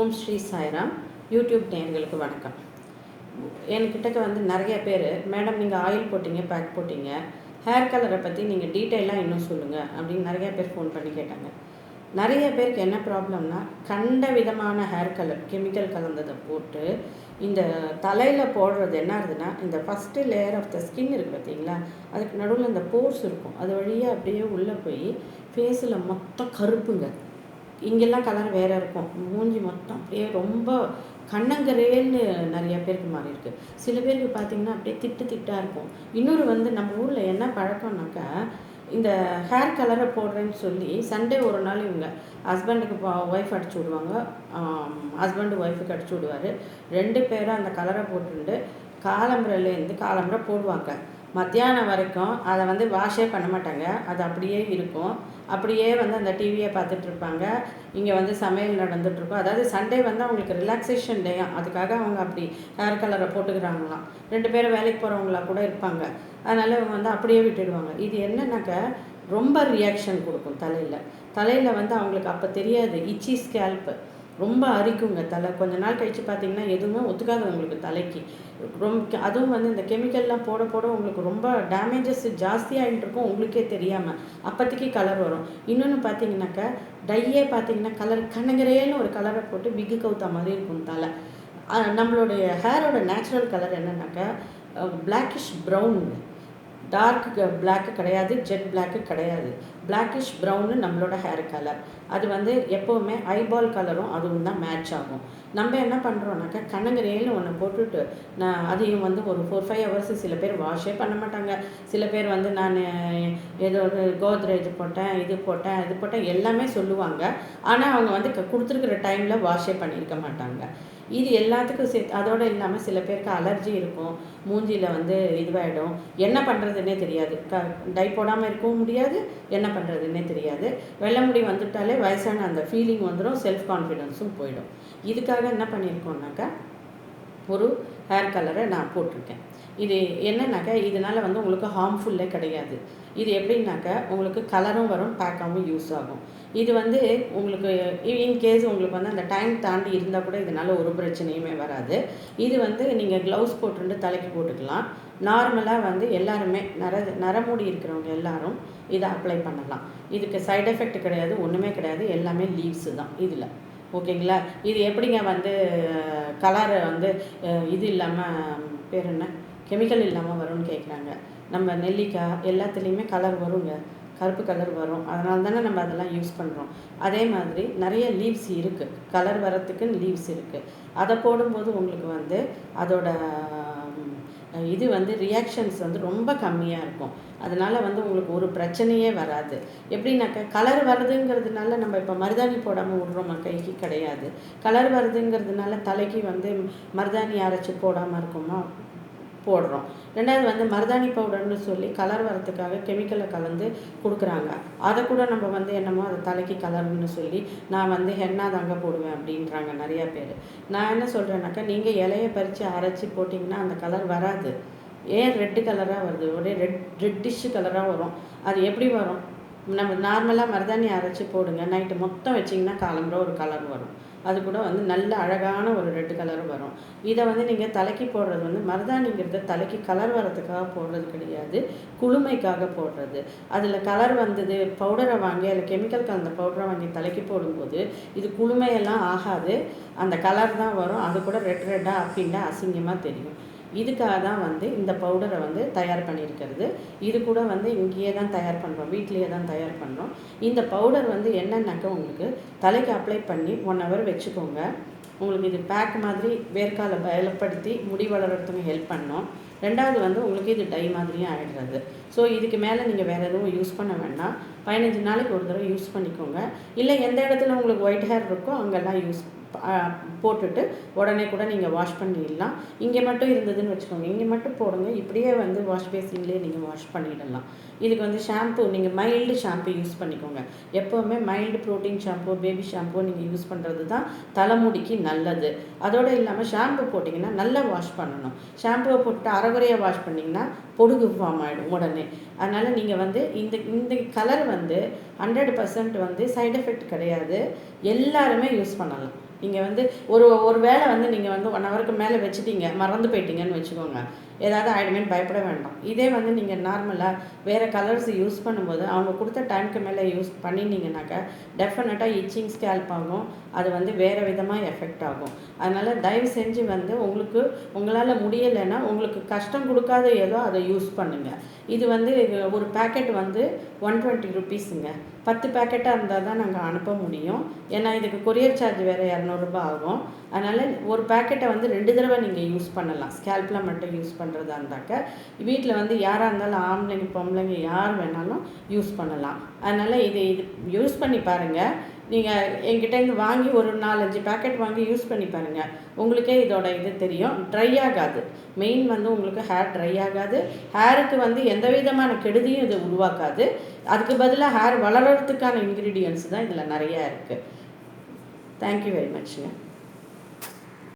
ஓம் Sri Sairam. YouTube நேர்களுக்கு வணக்கம். என்கிட்டக்க வந்து நிறைய பேர் மேடம் நீங்கள் ஆயில் போட்டிங்க பேக் போட்டிங்க. ஹேர் கலரை பற்றி நீங்கள் டீட்டெயிலாக இன்னும் சொல்லுங்கள் அப்படின்னு நிறைய பேர் ஃபோன் பண்ணி கேட்டாங்க. நிறைய பேருக்கு என்ன ப்ராப்ளம்னா கண்ட விதமான ஹேர் கலர் கெமிக்கல் கலந்ததை போட்டு இந்த தலையில் போடுறது என்ன ஆகுதுன்னா இந்த first layer of the skin இருக்குது பார்த்தீங்களா அதுக்கு நடுவில் இந்த போர்ஸ் இருக்கும். அது வழியாக அப்படியே உள்ளே போய் ஃபேஸில் மொத்தம் கருப்புங்க. இங்கெல்லாம் கலர் வேறு இருக்கும். மூஞ்சி மொத்தம் அப்படியே ரொம்ப கண்ணங்கரேன்னு நிறைய பேருக்கு மாறி இருக்கு. சில பேருக்கு பார்த்தீங்கன்னா அப்படியே திட்டு திட்டாக இருக்கும். இன்னொரு வந்து நம்ம ஊரில் என்ன பழக்கம்னாக்கா இந்த ஹேர் கலரை போடுறேன்னு சொல்லி சண்டே ஒரு நாள் இவங்க ஹஸ்பண்டுக்கு ஒய்ஃப் அடிச்சு விடுவாங்க. ஹஸ்பண்டு ஒய்ஃபுக்கு அடிச்சு விடுவார். ரெண்டு பேரும் அந்த கலரை போட்டுட்டு காலம்புரையிலேருந்து காலம்புரை போடுவாங்க. மத்தியானம் வரைக்கும் அதை வந்து வாஷே பண்ண மாட்டாங்க. அது அப்படியே இருக்கும். அப்படியே வந்து அந்த டிவியை பார்த்துட்ருப்பாங்க. இங்கே வந்து சமையல் நடந்துகிட்ருக்கும் அதாவது சண்டே வந்து அவங்களுக்கு ரிலாக்ஸேஷன் டேயா அதுக்காக அவங்க அப்படி ஹேர் கலரை போட்டுக்கிறாங்களாம். ரெண்டு பேரும் வேலைக்கு போகிறவங்களா கூட இருப்பாங்க. அதனால் இவங்க வந்து அப்படியே விட்டுடுவாங்க. இது என்னன்னாக்க ரொம்ப ரியாக்ஷன் கொடுக்கும் தலையில். தலையில் வந்து அவங்களுக்கு அப்போ தெரியாது. இச்சி ஸ்கேல்ப்பு ரொம்ப அரிக்குங்க தலை. கொஞ்ச நாள் கழித்து பார்த்தீங்கன்னா எதுவுமே ஒத்துக்காது உங்களுக்கு தலைக்கு. ரொம்ப அதுவும் வந்து இந்த கெமிக்கல்லாம் போட போட உங்களுக்கு ரொம்ப டேமேஜஸ் ஜாஸ்தியாகிட்டு இருக்கும் உங்களுக்கே தெரியாமல் அப்போதைக்கு கலர் வரும். இன்னொன்று பார்த்தீங்கன்னாக்கா டையே பார்த்தீங்கன்னா கலர் கண்ணகரேன்னு ஒரு கலரை போட்டு பிக்கு கவுத்தா மாதிரி இருக்கும் தலை. நம்மளுடைய ஹேரோட நேச்சுரல் கலர் என்னன்னாக்கா பிளாக்கிஷ் ப்ரௌனுங்க டார்க் பிளாக்கு கிடையாது ஜெட் பிளாக்கு கிடையாது. பிளாக்கிஷ் ப்ரௌனு நம்மளோட ஹேர் கலர் அது வந்து எப்போவுமே ஐபால் கலரும் அதுவும் தான் மேட்ச் ஆகும். நம்ம என்ன பண்ணுறோம்னாக்கா கண்ணங்கரையில் ஒன்று போட்டுட்டு நான் அதையும் வந்து ஒரு ஃபோர் ஃபைவ் ஹவர்ஸ் சில பேர் வாஷே பண்ண மாட்டாங்க. சில பேர் வந்து நான் ஏதோ ஒரு கோத்ரேஜ் போட்டேன் இது போட்டேன் இது போட்டேன் எல்லாமே சொல்லுவாங்க. ஆனால் அவங்க வந்து கொடுத்துருக்குற டைமில் வாஷே பண்ணியிருக்க மாட்டாங்க. இது எல்லாத்துக்கும் சே அதோடு இல்லாமல் சில பேருக்கு அலர்ஜி இருக்கும். மூஞ்சியில் வந்து இதுவாகிடும் என்ன பண்ணுறதுன்னே தெரியாது. க டை போடாமல் இருக்கவும் முடியாது. என்ன பண்ணுறதுன்னே தெரியாது. வெள்ளை முடி வந்துட்டாலே வயசான அந்த ஃபீலிங் வந்துடும் செல்ஃப் கான்ஃபிடென்ஸும் போயிடும். இதுக்காக என்ன பண்ணியிருக்கோம்னாக்கா ஒரு ஹேர் கலரை நான் போட்டிருக்கேன். இது என்னன்னாக்கா இதனால் வந்து உங்களுக்கு ஹார்ம்ஃபுல்லே கிடையாது. இது எப்படின்னாக்கா உங்களுக்கு கலரும் வரும் பேக்காகவும் யூஸ் ஆகும். இது வந்து உங்களுக்கு இன்கேஸ் உங்களுக்கு வந்து அந்த டைம் தாண்டி இருந்தால் கூட இதனால் ஒரு பிரச்சனையுமே வராது. இது வந்து நீங்கள் க்ளவுஸ் போட்டுட்டு தலைக்கு போட்டுக்கலாம். நார்மலாக வந்து எல்லாருமே நர நரமுடி இருக்கிறவங்க எல்லாரும் இதை அப்ளை பண்ணலாம். இதுக்கு சைடு எஃபெக்ட் கிடையாது ஒன்றுமே கிடையாது. எல்லாமே லீவ்ஸு தான் இதில். ஓகேங்களா? இது எப்படிங்க வந்து கலரை வந்து இது இல்லாமல் பேர் என்ன? கெமிக்கல் இல்லாமல் வரும்னு கேட்குறாங்க நம்ம நெல்லிக்காய் எல்லாத்துலேயுமே கலர் வருங்க. கருப்பு கலர் வரும். அதனால தானே நம்ம அதெல்லாம் யூஸ் பண்ணுறோம் அதே மாதிரி நிறைய லீவ்ஸ் இருக்குது கலர் வரத்துக்குன்னு லீவ்ஸ் இருக்குது அதை போடும்போது உங்களுக்கு வந்து அதோட இது வந்து ரியாக்ஷன்ஸ் வந்து ரொம்ப கம்மியாக இருக்கும். அதனால் வந்து உங்களுக்கு ஒரு பிரச்சனையே வராது. எப்படின்னாக்கா கலர் வருதுங்கிறதுனால நம்ம இப்போ மருதாணி போடாமல் விட்றோமா? கைக்கு கிடையாது. கலர் வருதுங்கிறதுனால தலைக்கு வந்து மருதாணி அரைச்சி போடாமல் இருக்குமா? போடுறோம். ரெண்டாவது வந்து மருதாணி பவுடர்னு சொல்லி கலர் வரத்துக்காக கெமிக்கலை கலந்து கொடுக்குறாங்க. அதை கூட நம்ம வந்து என்னமோ அதை தலைக்கு கலர்னு சொல்லி நான் வந்து ஹென்னா தாங்க போடுவேன் அப்படின்றாங்க நிறையா பேர். நான் என்ன சொல்கிறேன்னாக்கா நீங்கள் இலையை பறித்து அரைச்சி போட்டிங்கன்னா அந்த கலர் வராது. ஏன் ரெட்டு கலராக வருது? ஒரே ரெட் ரெட்டிஷ் கலராக வரும். அது எப்படி வரும்? நம்ம நார்மலாக மருதாணி அரைச்சி போடுங்க. நைட்டு மொத்தம் வச்சிங்கன்னா காலம்புற ஒரு கலர் வரும். அது கூட வந்து நல்ல அழகான ஒரு ரெட் கலர் வரும். இதை வந்து நீங்கள் தலைக்கு போடுறது வந்து மருதாணிங்கிறத தலைக்கு கலர் வரதுக்காக போடுறது கிடையாது. குளுமைக்காக போடுறது. அதில் கலர் வந்தது பவுடரை வாங்கி அதில் கெமிக்கல் கலந்த பவுடரை வாங்கி தலைக்கு போடும்போது இது குளுமையெல்லாம் ஆகாது. அந்த கலர் தான் வரும். அது கூட ரெட் ரெட்டாக அப்படின்னா அசிங்கமாக தெரியும். இதுக்காக தான் வந்து இந்த பவுடரை வந்து தயார் பண்ணியிருக்கிறது. இது கூட வந்து இங்கேயே தான் தயார் பண்ணுறோம் வீட்லேயே தான் தயார் பண்ணுறோம் இந்த பவுடர் வந்து என்னென்னாக்கா உங்களுக்கு தலைக்கு அப்ளை பண்ணி ஒன் ஹவர் வச்சுக்கோங்க. உங்களுக்கு இது பேக் மாதிரி வேர்க்கால பலப்படுத்தி முடி வளர்கிறதுக்கு ஹெல்ப் பண்ணோம். ரெண்டாவது வந்து உங்களுக்கு இது டை மாதிரியும் ஆகிடுறது ஸோ இதுக்கு மேலே நீங்கள் வேறு எதுவும் யூஸ் பண்ண வேண்டாம். பதினஞ்சு நாளைக்கு ஒரு தடவை யூஸ் பண்ணிக்கோங்க. இல்லை எந்த இடத்துல உங்களுக்கு ஒயிட் ஹேர் இருக்கோ அங்கெல்லாம் யூஸ் போட்டுட்டு உடனே கூட நீங்கள் வாஷ் பண்ணிடலாம். இங்கே மட்டும் இருந்ததுன்னு வச்சுக்கோங்க. இங்கே மட்டும் போடுங்க. இப்படியே வந்து வாஷ் பேசின்லேயே நீங்கள் வாஷ் பண்ணிடலாம். இதுக்கு வந்து ஷாம்பு நீங்கள் மைல்டு ஷாம்பு யூஸ் பண்ணிக்கோங்க. எப்போவுமே mild protein shampoo baby shampoo நீங்கள் யூஸ் பண்ணுறது தான் தலைமுடிக்கு நல்லது. அதோடு இல்லாமல் ஷாம்பு போட்டிங்கன்னா நல்லா வாஷ் பண்ணணும். ஷாம்புவை போட்டு அரைகுறையாக வாஷ் பண்ணிங்கன்னா பொடுகு ஃபார்ம் ஆகிடும் உடனே. அதனால் நீங்கள் வந்து இந்த இந்த கலர் வந்து ஹண்ட்ரட் பர்சன்ட் வந்து சைடு எஃபெக்ட் கிடையாது. எல்லாருமே யூஸ் பண்ணலாம். நீங்கள் வந்து ஒரு ஒரு வேளை வந்து நீங்கள் வந்து ஒன் ஹவருக்கு மேலே வச்சுட்டீங்க மறந்து போயிட்டீங்கன்னு வச்சுக்கோங்க. ஏதாவது ஆகிடுமேன்னு பயப்பட வேண்டாம். இதே வந்து நீங்கள் நார்மலாக வேறு கலர்ஸ் யூஸ் பண்ணும்போது அவங்க கொடுத்த டைமுக்கு மேலே யூஸ் பண்ணினீங்கனாக்கா டெஃபினட்டாக இச்சிங் ஸ்கேல்ப் ஆகும். அது வந்து வேறு விதமாக எஃபெக்ட் ஆகும். அதனால் தயவு செஞ்சு வந்து உங்களுக்கு உங்களால் முடியலைன்னா உங்களுக்கு கஷ்டம் கொடுக்காத ஏதோ அதை யூஸ் பண்ணுங்கள் இது வந்து ஒரு பேக்கெட் வந்து ஒன் டுவெண்ட்டி ருபீஸுங்க பத்து பேக்கெட்டாக இருந்தால் தான் நாங்கள் அனுப்ப முடியும். ஏன்னா இதுக்கு கொரியர் சார்ஜ் வேறு இரநூறுபா ஆகும். அதனால் ஒரு பேக்கெட்டை வந்து ரெண்டு தடவை நீங்கள் யூஸ் பண்ணலாம். ஸ்கேல்பில் மட்டும் யூஸ் பண்ண இருந்தாக்க வீட்டில் வந்து யாராக இருந்தாலும் ஆம்பளைங்க பொம்பளைங்க யார் வேணாலும் யூஸ் பண்ணலாம். அதனால் இது இது யூஸ் பண்ணி பாருங்கள் நீங்கள் என்கிட்டேருந்து வாங்கி ஒரு நாலஞ்சு பேக்கெட் வாங்கி யூஸ் பண்ணி பாருங்கள் உங்களுக்கே இதோட இது தெரியும். ட்ரை ஆகாது. மெயின் வந்து உங்களுக்கு ஹேர் ட்ரை ஆகாது. ஹேருக்கு வந்து எந்த விதமான கெடுதியும் இது உருவாக்காது. அதுக்கு பதிலாக ஹேர் வளர்கிறதுக்கான இன்க்ரீடியன்ஸ் தான் இதில் நிறையா இருக்குது தேங்க்யூ வெரி மச்ங்க